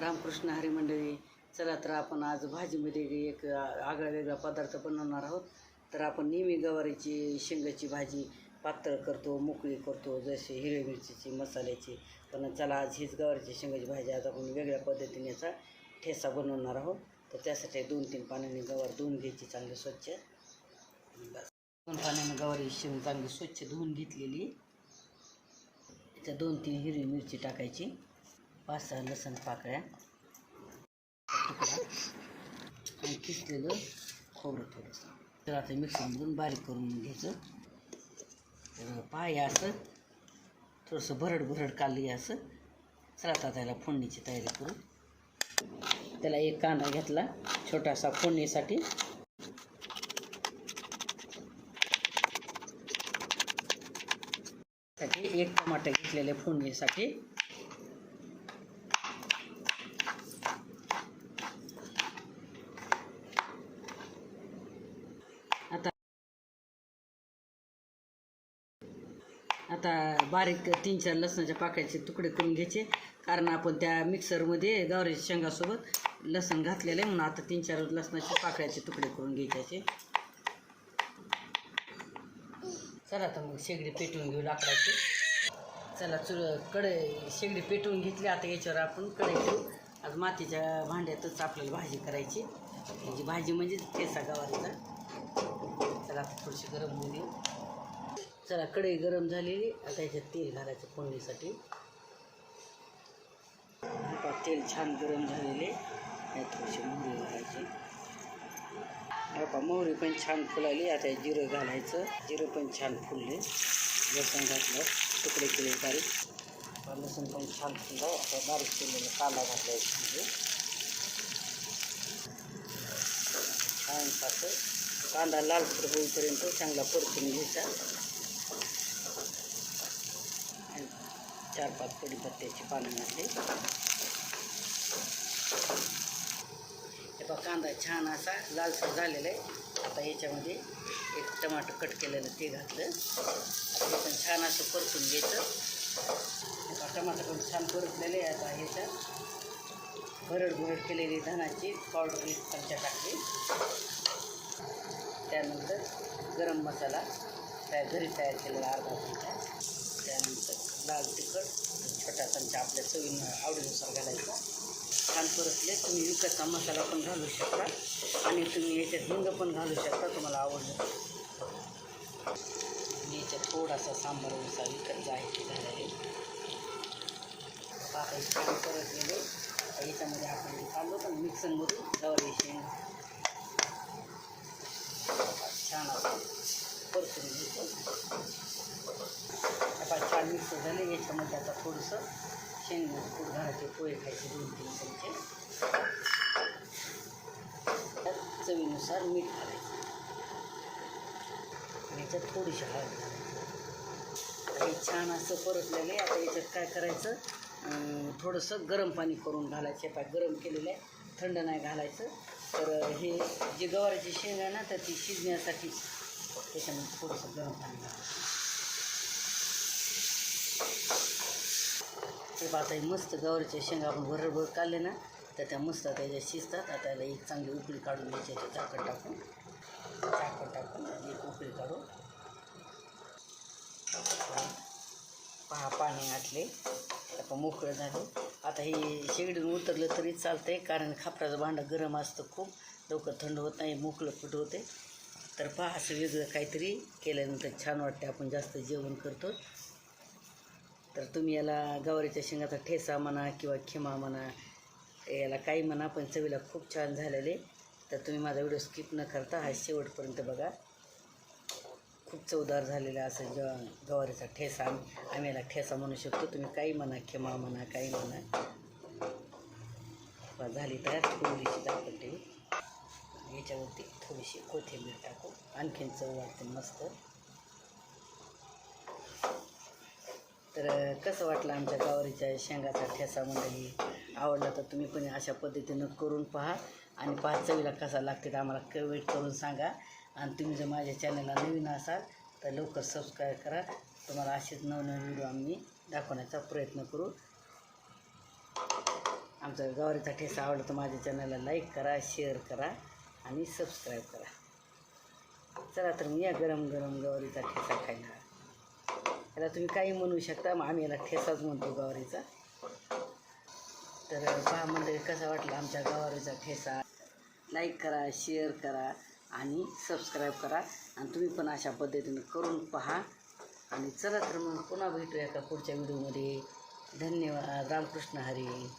रामकृष्ण हरी मंडळी चला तर आपण आज भाजीमध्ये एक आगळा वेगळा पदार्थ बनवणार आहोत. तर आपण नेहमी गवारीची शेंगाची भाजी पातळ करतो मोकळी करतो जसे हिरव्या मिरचीची मसाल्याची. पण चला आज हीच गवारीची शेंगाची भाजी आज आपण वेगळ्या पद्धतीने याचा ठेसा बनवणार आहोत. तर त्यासाठी दोन तीन पाण्याने गवार धुवून घ्यायची चांगली स्वच्छ. दोन पाण्याने गवारी शेंग चांगली स्वच्छ धुवून घेतलेली. त्या दोन तीन हिरवी मिरची टाकायची. पाच सहा लसण पाकळ्या. तुकडा आणि किसलेलं खोबरं थोडंसं. तर आता मिक्सरमधून बारीक करून घ्यायचं. तर पाय असं थोडंसं भरड भरड काढली असं चला आता त्याला फोडणीची तयारी करू. त्याला एक कांदा घेतला छोटासा फोडणीसाठी. एक टमाटर घेतलेले फोडणीसाठी आता आता बारीक तीन चार लसणाच्या पाकळ्याचे तुकडे करून घ्यायचे. कारण आपण त्या मिक्सरमध्ये गावऱ्याच्या शेंगासोबत लसण घातलेलं आहे म्हणून आता तीन चार लसणाचे पाकळ्याचे तुकडे करून घ्यायचे. चला आता मग शेगडी पेटवून घेऊ लाकडाची. चला चुलकडे शेगडी पेटवून घेतली. आता याच्यावर आपण कढई ठेवू आज मातीच्या भांड्यातच आपल्याला भाजी करायची. म्हणजे भाजी म्हणजे ठेसा गावाचा चला आता थोडीशी गरम होऊ देऊ. चला कढई गरम झालेली. आता याच्यात तेल घालायचं फोडणीसाठी. तेल छान गरम झालेले. थोडीशी मोहरी घालायची. बापा मोहरी पण छान फुलाली. आता जिरं घालायचं. जिरं पण छान फुलले. लसूण घातलं. तुकडे केले बारीक. लसूण पण छान फुललं. आता बारीक केलेलं कांदा घातला म्हणजे. छान पाच कांदा लाल होईपर्यंत चांगला परतून घ्यायचा आणि चार पाच कडीपत्त्याची पानं घातली. हे बघा कांदा छान असा लालसर झालेला आहे आता याच्यामध्ये एक टमाटर कट केलेलं ते घातलं. आता पण छान असं परतून घ्यायचं. हे टमाटर पण छान परतलेले आहे आता ह्याच्या भरड भरड केलेली धनाची पावडर एक चमचा टाकली. त्यानंतर गरम मसाला त्या घरी तयार केलेला अर्धा चमचा. त्यानंतर लाल तिखट छोटा चमचा आपल्या चवीनं आवडीनुसार घालायचा. छान परतले तुम्ही विकतचा मसाला पण घालू शकता आणि तुम्ही याच्यात हिंग पण घालू शकता तुम्हाला आवडलं. याच्यात थोडासा सांबार मसाला विकतचा आहे. ते घालायला पाकळी छान परतलेले. याच्यामध्ये आपण चाललो पण मिक्सरमधून गवारी शेंग छान असं परतून घेतो. डाळ मिक्स झालं याच्यामध्ये आता थोडंसं शेंगदाणे कूट घालायचे पोहे खायचे दोन तीन चमचे. चवीनुसार मीठ घालायचं. आणि याच्यात थोडीशी हळद घालायची. हे छान असं परतलेलं आहे. आता याच्यात काय करायचं? थोडंसं गरम पाणी करून घालायचं. पाय गरम केलेलं आहे. थंड नाही घालायचं. तर हे जे गवारीची शेंग आहे ना तर ती शिजण्यासाठी त्याच्यामध्ये थोडंसं गरम पाणी घालायचं. हे पाहता हे मस्त गवारीच्या शेंगा आपण भरभर काढले ना तर त्या मस्त त्याच्या शिजतात. आता याला एक चांगली उकळी काढून घ्यायची याच्यात झाकण टाकून. झाकण टाकून एक उकळी काढू पहा पाणी आटले. आता मोकळं झाले. आता हे शेगडीनं उतरलं तरी चालतंय कारण खापराचं भांडं गरम असतं खूप. लवकर थंड होत नाही मोकळं कुठं होते. तर पहा असं वेगळं काहीतरी केल्यानंतर छान वाटते आपण जास्त जेवण करतो तर तुम्ही याला गवारीच्या शेंगाचा ठेसा म्हणा किंवा खिमा म्हणा याला काही म्हणा पण चवीला खूप छान झालेले. तर तुम्ही माझा व्हिडिओ स्किप न करता हा शेवटपर्यंत बघा. खूप चवदार झालेला असं जेव्हा गवारीचा ठेसा आम्ही आम्ही याला ठेसा म्हणू शकतो. तुम्ही काही म्हणा खिमा म्हणा काही म्हणा. बा, झाली तयार. थोडीशी दाखवून ठेवू याच्यावरती थोडीशी कोथिंबीर टाकू. आणखीन चव वाटते मस्त. तर कसं वाटलं आमच्या गावारीच्या शेंगाचा ठेसा मंडळी? आवडला तर तुम्ही पण अशा पद्धतीनं करून पहा आणि पहा चवीला कसा लागते तर आम्हाला कमेंट करून सांगा. आणि तुम्ही जर माझ्या चॅनलला नवीन असाल तर लवकर सबस्क्राईब करा. तुम्हाला असेच नवनवीन व्हिडिओ आम्ही दाखवण्याचा प्रयत्न करू. आमचा गवारीचा ठेसा आवडला तर माझ्या चॅनलला लाईक करा शेअर करा आणि सबस्क्राईब करा. चला तर मी या गरम गरम गवारीचा ठेसा खायला त्याला तुम्ही काही म्हणू शकता मग आम्ही याला ठेसाच म्हणतो गवारीचा. तर पहा मंडळी कसा वाटला आमच्या गवारीचा ठेसा? लाईक करा शेअर करा आणि सबस्क्राईब करा. आणि तुम्ही पण अशा पद्धतीनं करून पहा. आणि चला तर मग पुन्हा भेटूया का पुढच्या व्हिडिओमध्ये धन्यवाद. रामकृष्ण हरी.